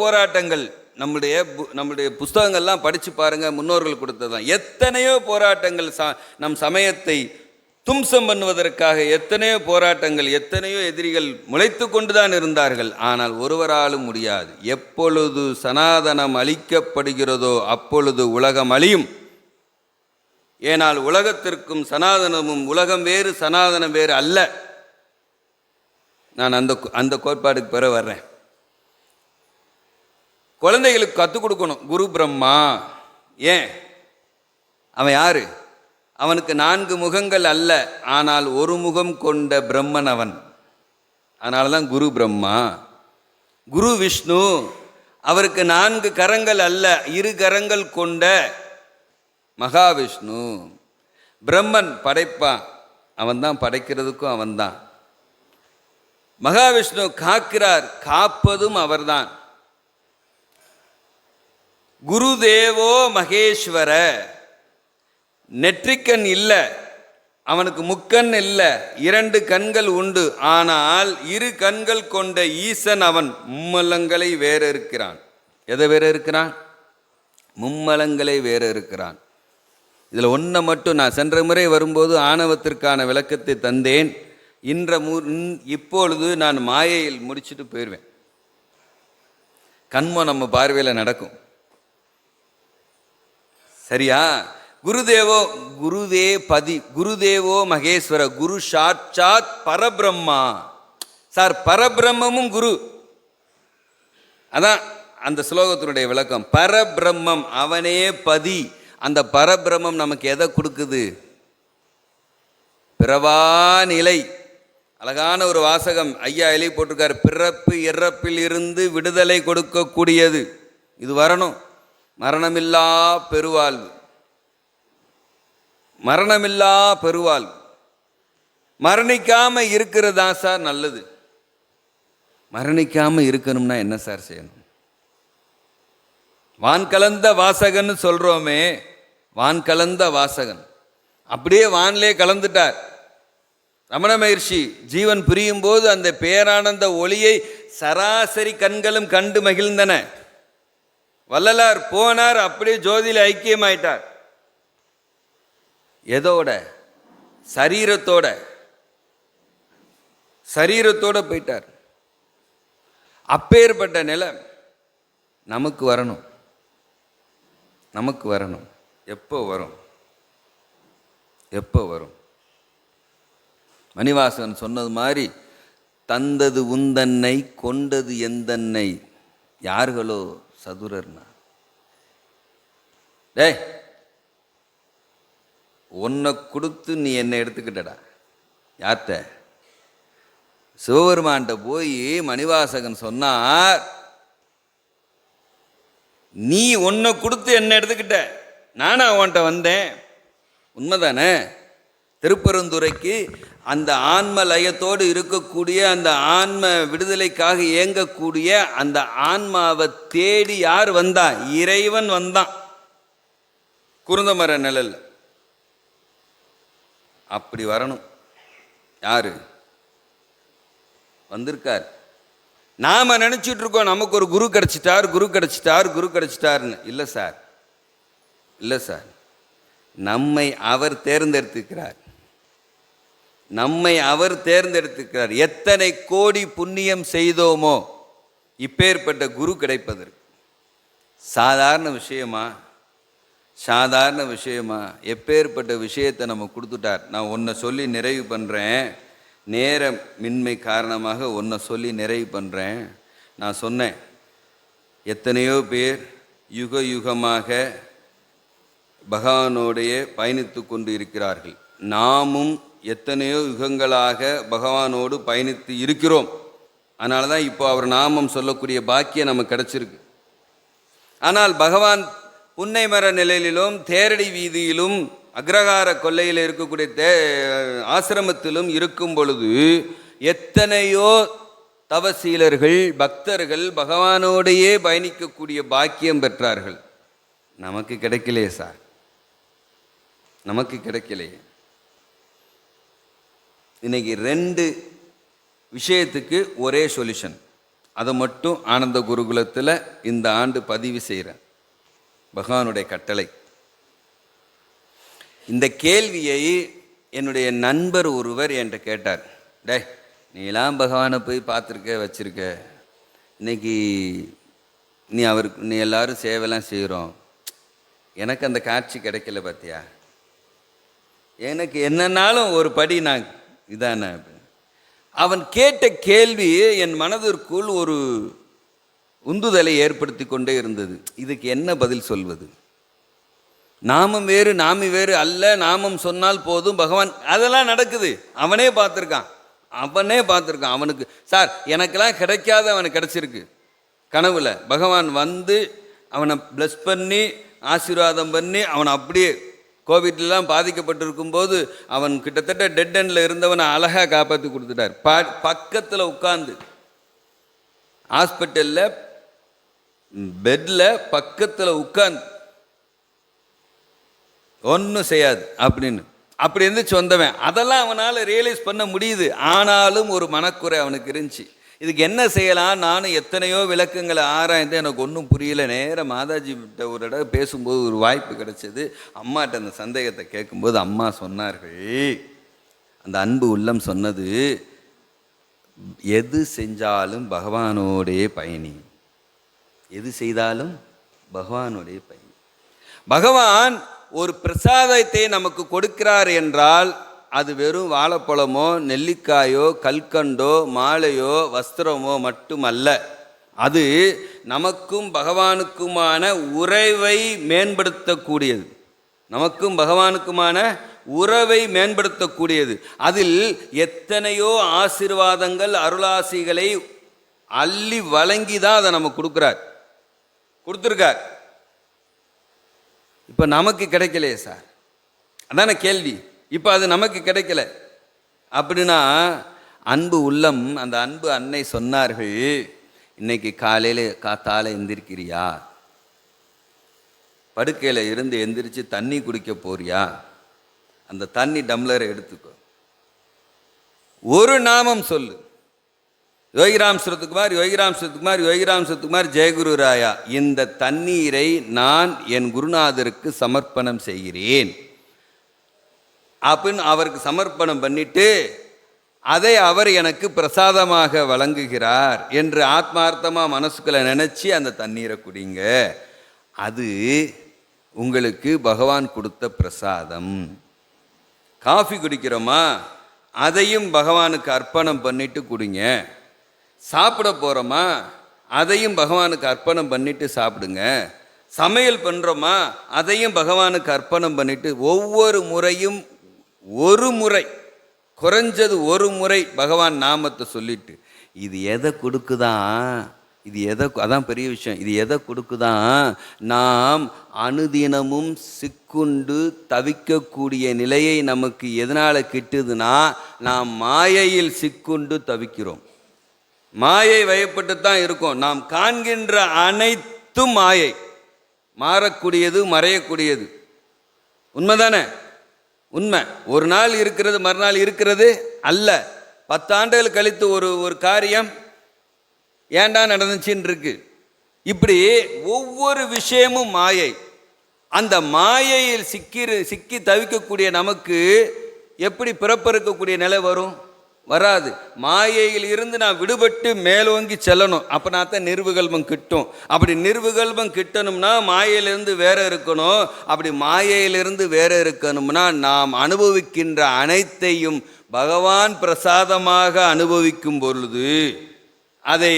போராட்டங்கள் நம்முடைய நம்முடைய புஸ்தகங்கள்லாம் படித்து பாருங்க முன்னோர்கள் கொடுத்ததுதான். எத்தனையோ போராட்டங்கள் ச நம் சமயத்தை தும்சம் பண்ணுவதற்காக எத்தனையோ போராட்டங்கள் எத்தனையோ எதிரிகள் முளைத்து கொண்டுதான் இருந்தார்கள். ஆனால் ஒருவராலும் முடியாது. எப்பொழுது சனாதனம் அழிக்கப்படுகிறதோ அப்பொழுது உலகம் அழியும். ஏனால் உலகத்திற்கும் சனாதனமும் உலகம் வேறு சனாதனம் வேறு அல்ல. நான் அந்த அந்த கோட்பாடுக்கு பிற வர்றேன். குழந்தைகளுக்கு கற்றுக் கொடுக்கணும். குரு பிரம்மா. ஏன்? அவன் யாரு? அவனுக்கு நான்கு முகங்கள் அல்ல ஆனால் ஒரு முகம் கொண்ட பிரம்மன் அவன். அதனால தான் குரு பிரம்மா. குரு விஷ்ணு அவருக்கு நான்கு கரங்கள் அல்ல இரு கரங்கள் கொண்ட மகாவிஷ்ணு. பிரம்மன் படைப்பான். அவன்தான் படைக்கிறதுக்கும் அவன்தான். மகாவிஷ்ணு காக்கிறார் காப்பதும் அவர்தான். குருதேவோ மகேஸ்வர நெற்றிக்கண் இல்லை அவனுக்கு முக்கண் இல்லை இரண்டு கண்கள் உண்டு ஆனால் இரு கண்கள் கொண்ட ஈசன் அவன் மும்மலங்களை வேற இருக்கிறான். எதை வேற இருக்கிறான்? மும்மலங்களை வேற இருக்கிறான். இதில் ஒன்றை மட்டும் நான் சென்ற முறை வரும்போது ஆணவத்திற்கான விளக்கத்தை தந்தேன். இன்ற மு இப்பொழுது நான் மாயையில் முடிச்சுட்டு போயிடுவேன் கண்மோ நம்ம பார்வையில் நடக்கும். சரியா? குருதேவோ குருதே பதி குருதேவோ மகேஸ்வர குரு சாட்சாத் பரபிரம்மா. சார் பரபிரம்மமும் குரு. அதான் அந்த ஸ்லோகத்தினுடைய விளக்கம். பரபிரம்மம் அவனே பதி. அந்த பரபிரம்மம் நமக்கு எதை கொடுக்குது? பிறவா நிலை அழகான ஒரு வாசகம் ஐயா எழுதி போட்டிருக்கார். பிறப்பு இறப்பில் இருந்து விடுதலை கொடுக்கக்கூடியது. இது வரணும். மரணமில்லா பெருவாழ்வு. மரணமில்லா பெருவாழ்வு. மரணிக்காமல் இருக்கிறது தான் சார் நல்லது. மரணிக்காமல் இருக்கணும்னா என்ன சார் செய்யணும்? வான் கலந்த வாசகன்னு சொல்கிறோமே வான் கலந்த வாசகன். அப்படியே வானிலே கலந்துட்டார். ரமண மகிழ்ச்சி ஜீவன் பிரியும் போது அந்த பேரானந்த ஒளியை சராசரி கண்களும் கண்டு மகிழ்ந்தன. வள்ளலார் போனார் அப்படியே ஜோதியில் ஐக்கியமாயிட்டார். எதோட? சரீரத்தோட. சரீரத்தோட போயிட்டார். அப்பேற்பட்ட நிலை நமக்கு வரணும். நமக்கு வரணும். எப்போ வரும்? எப்போ வரும்? மணிவாசகன் சொன்னது மாதிரி தந்தது உந்தன்னை கொண்டது எந்தன்னை யார்களோ சதுரர்னா. டேய் உன்னை கொடுத்து நீ என்னை எடுத்துக்கிட்டடா. யார்கிட்ட? சிவபெருமான்கிட்ட போய் மணிவாசகன் சொன்னார் நீ உன்னை கொடுத்து என்னை எடுத்துக்கிட்ட. நானும் உன்கிட்ட வந்தேன். உண்மைதானே? திருப்பெருந்துறைக்கு அந்த ஆன்ம லயத்தோடு இருக்கக்கூடிய அந்த ஆன்ம விடுதலைக்காக இயங்கக்கூடிய அந்த ஆன்மாவை தேடி யார் வந்தா? இறைவன் வந்தான். குருந்தமர நிழல் அப்படி வரணும். யாரு? வந்திருக்கார். நாம நினைச்சிட்டு இருக்கோம் நமக்கு ஒரு குரு கிடைச்சிட்டார் குரு கிடைச்சிட்டார் குரு கிடச்சிட்டாருன்னு. இல்லை சார். இல்லை சார். நம்மை அவர் தேர்ந்தெடுத்துக்கிறார் நம்மை அவர் தேர்ந்தெடுத்துக்கிறார் எத்தனை கோடி புண்ணியம் செய்தோமோ இப்பேற்பட்ட குரு கிடைப்பதற்கு. சாதாரண விஷயமா? சாதாரண விஷயமா? எப்பேற்பட்ட விஷயத்தை நம்ம கொடுத்துட்டார். நான் ஒன்றை சொல்லி நிறைவு பண்ணுறேன் நேர மின்மை காரணமாக ஒன்றை சொல்லி நிறைவு பண்ணுறேன் நான் சொன்னேன். எத்தனையோ பேர் யுக யுகமாக பகவானோடைய பயணித்து கொண்டு இருக்கிறார்கள். நாமும் எத்தனையோ யுகங்களாக பகவானோடு பயணித்து இருக்கிறோம். அதனால தான் இப்போ அவர் நாமம் சொல்லக்கூடிய பாக்கியம் நமக்கு கிடைச்சிருக்கு. ஆனால் பகவான் புன்னைமர நிலையிலும் தேரடி வீதியிலும் அக்ரகார கொல்லையில் இருக்கக்கூடிய தே ஆசிரமத்திலும் இருக்கும் பொழுது எத்தனையோ தவசீலர்கள் பக்தர்கள் பகவானோடையே பயணிக்கக்கூடிய பாக்கியம் பெற்றார்கள். நமக்கு கிடைக்கலையே சார். நமக்கு கிடைக்கலையே. இன்னைக்கு ரெண்டு விஷயத்துக்கு ஒரே சொல்யூஷன் அதை மட்டும் ஆனந்த குருகுலத்தில் இந்த ஆண்டு பதிவு செய்கிறேன் பகவானுடைய கட்டளை. இந்த கேள்வியை என்னுடைய நண்பர் ஒருவர் என்கிட்ட கேட்டார். டே நீலாம் பகவானை போய் பார்த்துருக்க வச்சுருக்க. இன்னைக்கு நீ அவருக்கு நீ எல்லோரும் சேவைலாம் செய்கிறோம் எனக்கு அந்த காட்சி கிடைக்கல பார்த்தியா எனக்கு என்னன்னாலும் ஒரு படி நான் இதானே. அவன் கேட்ட கேள்வி என் மனதிற்குள் ஒரு உந்துதலை ஏற்படுத்தி கொண்டே இருந்தது. இதுக்கு என்ன பதில் சொல்வது? நாமம் வேறு நாமி வேறு அல்ல நாமம் சொன்னால் போதும் பகவான் அதெல்லாம் நடக்குது. அவனே பார்த்துருக்கான். அவனே பார்த்துருக்கான். அவனுக்கு சார் எனக்கெல்லாம் கிடைக்காத அவனுக்கு கிடச்சிருக்கு. கனவுல பகவான் வந்து அவனை ப்ளஸ் பண்ணி ஆசீர்வாதம் பண்ணி அவனை அப்படியே கோவிட்லாம் பாதிக்கப்பட்டிருக்கும் போது அவன் கிட்டத்தட்ட டெட் எண்டில் இருந்தவனை அழகாக காப்பாற்றி கொடுத்துட்டார். பா பக்கத்தில் உட்காந்து ஹாஸ்பிட்டலில் பெட்டில் பக்கத்தில் உட்காந்து ஒன்றும் செய்யாது அப்படின்னு. அப்படி இருந்துச்சு வந்தவன். அதெல்லாம் அவனால் ரியலைஸ் பண்ண முடியுது. ஆனாலும் ஒரு மனக்குறை அவனுக்கு இருந்துச்சு. இதுக்கு என்ன செய்யலாம்? நானும் எத்தனையோ விளக்கங்களை ஆராய்ந்து எனக்கு ஒன்றும் புரியல. நேராக மாதாஜி கிட்ட ஒரு தடவை பேசும்போது ஒரு வாய்ப்பு கிடைச்சது. அம்மாட்ட அந்த சந்தேகத்தை கேட்கும்போது அம்மா சொன்னார்கள் அந்த அன்பு உள்ளம் சொன்னது எது செஞ்சாலும் பகவானோடைய பயணி. எது செய்தாலும் பகவானுடைய பயணி. பகவான் ஒரு பிரசாதத்தை நமக்கு கொடுக்கிறார் என்றால் அது வெறும் வாழைப்பழமோ நெல்லிக்காயோ கல்கண்டோ மாலையோ வஸ்திரமோ மட்டுமல்ல. அது நமக்கும் பகவானுக்குமான உறவை மேம்படுத்தக்கூடியது. நமக்கும் பகவானுக்குமான உறவை மேம்படுத்தக்கூடியது. அதில் எத்தனையோ ஆசீர்வாதங்கள் அருளாசிகளை அள்ளி வழங்கி தான் அதை நமக்கு கொடுக்குறார். கொடுத்துருக்கார். இப்போ நமக்கு கிடைக்கலையே சார். அதான கேள்வி. இப்போ அது நமக்கு கிடைக்கல. அப்படின்னா அன்பு உள்ளம் அந்த அன்பு அன்னை சொன்னார்கள் இன்னைக்கு காலையில் காத்தால எந்திரிக்கிறியா? படுக்கையில் இருந்து எந்திரிச்சு தண்ணி குடிக்க போறியா? அந்த தண்ணி டம்ளரை எடுத்துக்கோ. ஒரு நாமம் சொல்லு. யோகிராம் சுரத்துக்குமார் யோகிராம் சுரத்துக்குமார் யோகிராம் சுரத்துக்குமார் ஜெயகுரு ராயா இந்த தண்ணீரை நான் என் குருநாதருக்கு சமர்ப்பணம் செய்கிறேன். அப்படின்னு அவருக்கு சமர்ப்பணம் பண்ணிட்டு அதை அவர் எனக்கு பிரசாதமாக வழங்குகிறார் என்று ஆத்மார்த்தமாக மனசுக்குள்ள நினச்சி அந்த தண்ணீரை குடிங்க. அது உங்களுக்கு பகவான் கொடுத்த பிரசாதம். காஃபி குடிக்கிறோமா? அதையும் பகவானுக்கு அர்ப்பணம் பண்ணிட்டு குடிங்க. சாப்பிட போகிறோமா அதையும் பகவானுக்கு அர்ப்பணம் பண்ணிட்டு சாப்பிடுங்க. சமையல் பண்ணுறோமா அதையும் பகவானுக்கு அர்ப்பணம் பண்ணிட்டு ஒவ்வொரு முறையும் ஒரு முறை குறைஞ்சது ஒரு முறை பகவான் நாமத்தை சொல்லிட்டு இது எதை கொடுக்குதான் இது எதை அதான் பெரிய விஷயம். இது எதை கொடுக்குதான் நாம் அனுதினமும் சிக்குண்டு தவிக்கக்கூடிய நிலையை நமக்கு எதனால் கிட்டுதுன்னா நாம் மாயையில் சிக்குண்டு தவிக்கிறோம். மாயை வயப்பட்டு தான் இருக்கும். நாம் காண்கின்ற அனைத்தும் மாயை மாறக்கூடியது மறையக்கூடியது. உண்மைதானே? உண்மை. ஒரு நாள் இருக்கிறது மறுநாள் இருக்கிறது அல்ல. பத்தாண்டுகள் கழித்து ஒரு ஒரு காரியம் ஏன்டா நடந்துச்சின்னு இருக்கு இப்படி ஒவ்வொரு விஷயமும் மாயை. அந்த மாயையில் சிக்கி சிக்கி தவிக்கக்கூடிய நமக்கு எப்படி பிறப்பறுக்கக்கூடிய நிலை வரும்? வராது. மாயையில் இருந்து நான் விடுபட்டு மேலோங்கி செல்லணும். அப்போ நான் தான் நிர்வுகல்பம் கிட்டும். அப்படி நிர்வுகல்பம் கிட்டணும்னா மாயையிலிருந்து வேற இருக்கணும். அப்படி மாயையிலிருந்து வேற இருக்கணும்னா நாம் அனுபவிக்கின்ற அனைத்தையும் பகவான் பிரசாதமாக அனுபவிக்கும் பொழுது அதை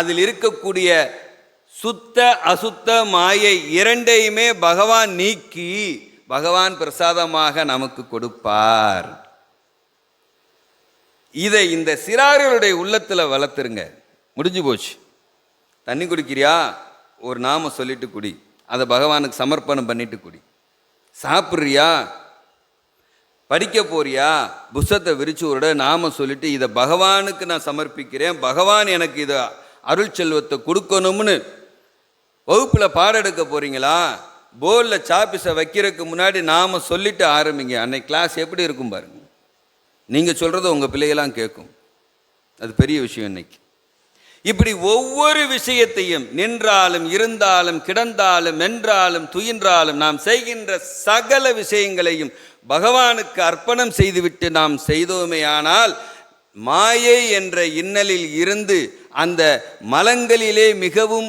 அதில் இருக்கக்கூடிய சுத்த அசுத்த மாயை இரண்டையுமே பகவான் நீக்கி பகவான் பிரசாதமாக நமக்கு கொடுப்பார். இதை இந்த சிறார்களுடைய உள்ளத்தில் வளர்த்துருங்க. முடிஞ்சு போச்சு. தண்ணி குடிக்கிறியா? ஒரு நாம சொல்லிட்டு குடி. அதை பகவானுக்கு சமர்ப்பணம் பண்ணிட்டு குடி. சாப்பிட்றியா? படிக்க போறியா? புஸ்தத்தை விரிச்சு விட நாம சொல்லிட்டு இதை பகவானுக்கு நான் சமர்ப்பிக்கிறேன். பகவான் எனக்கு இதை அருள் செல்வத்தை கொடுக்கணும்னு. வகுப்பில் பாடம் எடுக்க போறீங்களா? போர்டில் சாப்பிஸை வைக்கிறதுக்கு முன்னாடி நாம சொல்லிட்டு ஆரம்பிங்க. அன்னைக்கு கிளாஸ் எப்படி இருக்கும் பாருங்க. நீங்கள் சொல்கிறத உங்கள் பிள்ளைகளாம் கேட்கும் அது பெரிய விஷயம் இன்னைக்கு. இப்படி ஒவ்வொரு விஷயத்தையும் நின்றாலும் இருந்தாலும் கிடந்தாலும் மென்றாலும் துயின்றாலும் நாம் செய்கின்ற சகல விஷயங்களையும் பகவானுக்கு அர்ப்பணம் செய்துவிட்டு நாம் செய்தோமேயானால் மாயை என்ற இன்னலில் இருந்து அந்த மலங்களிலே மிகவும்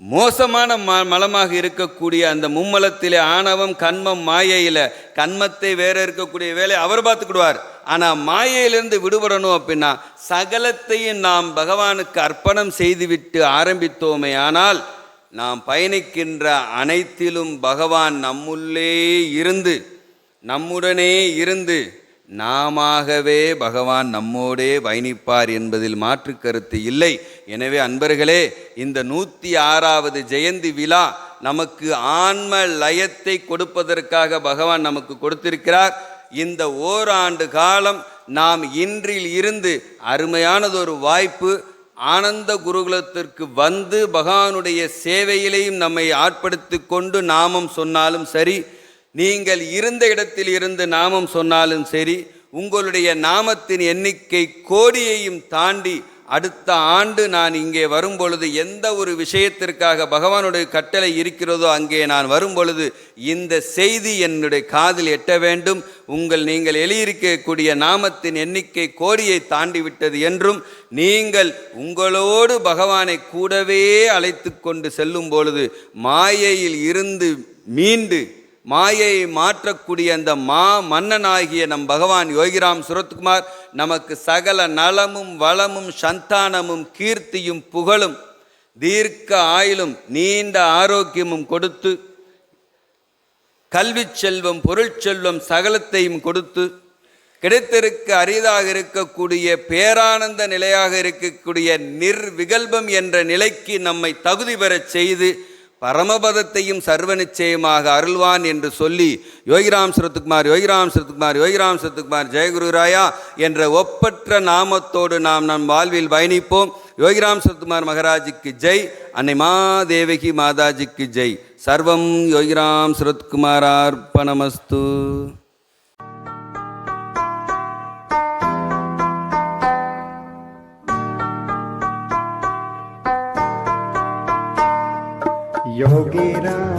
மோசமான ம மலமாக இருக்கக்கூடிய அந்த மும்மலத்திலே ஆணவம் கண்மம் மாயையில் கண்மத்தை வேற இருக்கக்கூடிய வேலை அவர் பார்த்துக்கிடுவார். ஆனால் மாயையிலிருந்து விடுபடணும் அப்படின்னா சகலத்தையும் நாம் பகவானுக்கு அர்ப்பணம் செய்துவிட்டு ஆரம்பித்தோமே ஆனால் நாம் பயணிக்கின்ற அனைத்திலும் பகவான் நம்முள்ளே இருந்து நம்முடனே இருந்து நாமாகவே பகவான் நம்மோடே பயணிப்பார் என்பதில் மாற்று கருத்து இல்லை. எனவே அன்பர்களே இந்த நூற்றி ஆறாவது ஜெயந்தி விழா நமக்கு ஆன்ம லயத்தை கொடுப்பதற்காக பகவான் நமக்கு கொடுத்திருக்கிறார். இந்த ஓராண்டு காலம் நாம் இன்றில் இருந்து அருமையானதொரு வாய்ப்பு ஆனந்த குருகுலத்திற்கு வந்து பகவானுடைய சேவையிலையும் நம்மை ஆட்படுத்தி கொண்டு நாமம் சொன்னாலும் சரி நீங்கள் இருந்த இடத்தில் இருந்து நாமம் சொன்னாலும் சரி உங்களுடைய நாமத்தின் எண்ணிக்கை கோடியையும் தாண்டி அடுத்த ஆண்டு நான் இங்கே வரும்பொழுது எந்த ஒரு விஷயத்திற்காக பகவானுடைய கட்டளை இருக்கிறதோ அங்கே நான் வரும்பொழுது இந்த செய்தி என்னுடைய காதில் எட்ட வேண்டும். உங்கள் நீங்கள் எழுதியிருக்கக்கூடிய நாமத்தின் எண்ணிக்கை கோடியை தாண்டி விட்டது என்றும் நீங்கள் உங்களோடு பகவானை கூடவே அழைத்து கொண்டு செல்லும் பொழுது மாயையில் இருந்து மீண்டு மாயையை மாற்றக்கூடிய அந்த மா மன்னனாகிய நம் பகவான் யோகிராம் சுரத்குமார் நமக்கு சகல நலமும் வளமும் சந்தானமும் கீர்த்தியும் புகழும் தீர்க்க ஆயுளும் நீண்ட ஆரோக்கியமும் கொடுத்து கல்வி செல்வம் பொருட்செல்வம் சகலத்தையும் கொடுத்து கிடைத்திருக்க அரிதாக இருக்கக்கூடிய பேரானந்த நிலையாக இருக்கக்கூடிய நிர்விகல்பம் என்ற நிலைக்கு நம்மை தகுதி பெறச் செய்து பரமபதத்தையும் சர்வ நிச்சயமாக அருள்வான் என்று சொல்லி யோகிராம் சரத்துக்குமார் யோகிராம் சரத்துக்குமார் யோகிராம் சரத்துக்குமார் ஜெயகுருராயா என்ற ஒப்பற்ற நாமத்தோடு நாம் நம் வாழ்வில் பயணிப்போம். யோகிராம் சுரத்துக்குமார் மகராஜுக்கு ஜெய் அன்னை மாதேவகி மாதாஜிக்கு ஜெய். சர்வம் யோகிராம் சரத்குமார் அர்ப்பணமஸ்து yo quiera